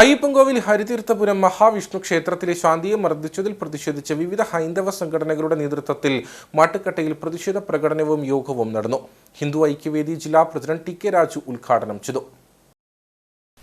അയ്യപ്പൻകോവിൽ ഹരിതീർത്ഥപുരം മഹാവിഷ്ണു ക്ഷേത്രത്തിലെ ശാന്തിയെ മർദ്ദിച്ചതിൽ പ്രതിഷേധിച്ച് വിവിധ ഹൈന്ദവ സംഘടനകളുടെ നേതൃത്വത്തിൽ മാട്ടുക്കട്ടയിൽ പ്രതിഷേധ പ്രകടനവും യോഗവും നടന്നു. ഹിന്ദു ഐക്യവേദി ജില്ലാ പ്രസിഡന്റ് ടി കെ രാജു ഉദ്ഘാടനം ചെയ്തു.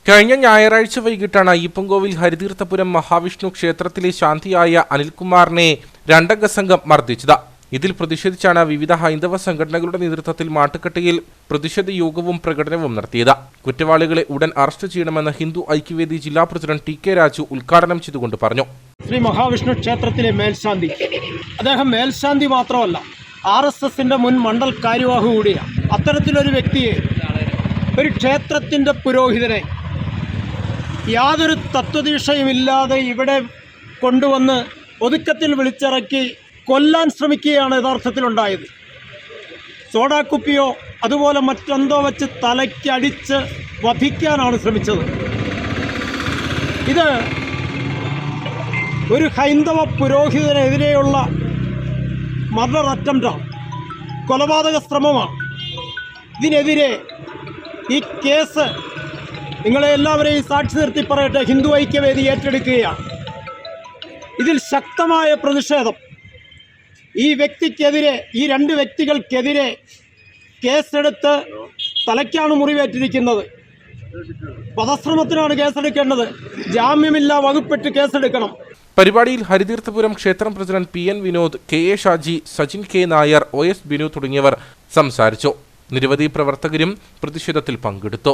കഴിഞ്ഞ ഞായറാഴ്ച വൈകിട്ടാണ് അയ്യപ്പൻകോവിൽ ഹരിതീർത്ഥപുരം മഹാവിഷ്ണു ക്ഷേത്രത്തിലെ ശാന്തിയായ അനിൽകുമാറിനെ രണ്ടംഗ സംഘം മർദ്ദിച്ചത്. ഇതിൽ പ്രതിഷേധിച്ചാണ് വിവിധ ഹൈന്ദവ സംഘടനകളുടെ നേതൃത്വത്തിൽ മാട്ടുക്കട്ടയിൽ പ്രതിഷേധ യോഗവും പ്രകടനവും നടത്തിയത്. കുറ്റവാളികളെ ഉടൻ അറസ്റ്റ് ചെയ്യണമെന്ന് ഹിന്ദു ഐക്യവേദി ജില്ലാ പ്രസിഡന്റ് ടി കെ രാജു ഉദ്ഘാടനം ചെയ്തുകൊണ്ട് പറഞ്ഞു. ശ്രീ മഹാവിഷ്ണു ക്ഷേത്രത്തിലെ മേൽശാന്തി. അദ്ദേഹം മേൽശാന്തി മാത്രമല്ല ആർ എസ് എസിന്റെ മുൻ മണ്ഡൽ കാര്യവാഹ് കൂടിയാണ് അത്തരത്തിലൊരു വ്യക്തിയെ ഒരു ക്ഷേത്രത്തിന്റെ പുരോഹിതനെ യാതൊരു തത്വദീക്ഷയുമില്ലാതെ ഇവിടെ കൊണ്ടുവന്ന് ഒതുക്കത്തിൽ വിളിച്ചിറക്കി കൊല്ലാൻ ശ്രമിക്കുകയാണ് യഥാർത്ഥത്തിലുണ്ടായത്. സോഡാക്കുപ്പിയോ അതുപോലെ മറ്റെന്തോ വെച്ച് തലയ്ക്കടിച്ച് വധിക്കാനാണ് ശ്രമിച്ചത്. ഇത് ഒരു ഹൈന്ദവ പുരോഹിതനെതിരെയുള്ള മർഡർ അറ്റംപ്റ്റാണ് കൊലപാതക ശ്രമമാണ് ഇതിനെതിരെ ഈ കേസ് നിങ്ങളെ എല്ലാവരെയും സാക്ഷി നിർത്തി പറയട്ടെ ഹിന്ദു ഐക്യവേദി ഏറ്റെടുക്കുകയാണ്. ഇതിൽ ശക്തമായ പ്രതിഷേധം. ഈ വ്യക്തിക്കെതിരെ ഈ രണ്ട് വ്യക്തികൾക്കെതിരെ കേസെടുത്ത് തലയ്ക്കാണ് മുറിവേറ്റിരിക്കുന്നത്. വധശ്രമത്തിനാണ് കേസെടുക്കേണ്ടത്. ജാമ്യമില്ലാ വകുപ്പിട്ട് കേസെടുക്കണം. പരിപാടിയിൽ ഹരിതീർത്ഥപുരം ക്ഷേത്രം president P N Vinod K A Shaji Sajin K Nair O S Binu തുടങ്ങിയവർ സംസാരിച്ചു. നിരവധി പ്രവർത്തകരും പ്രതിഷേധത്തിൽ പങ്കെടുത്തു.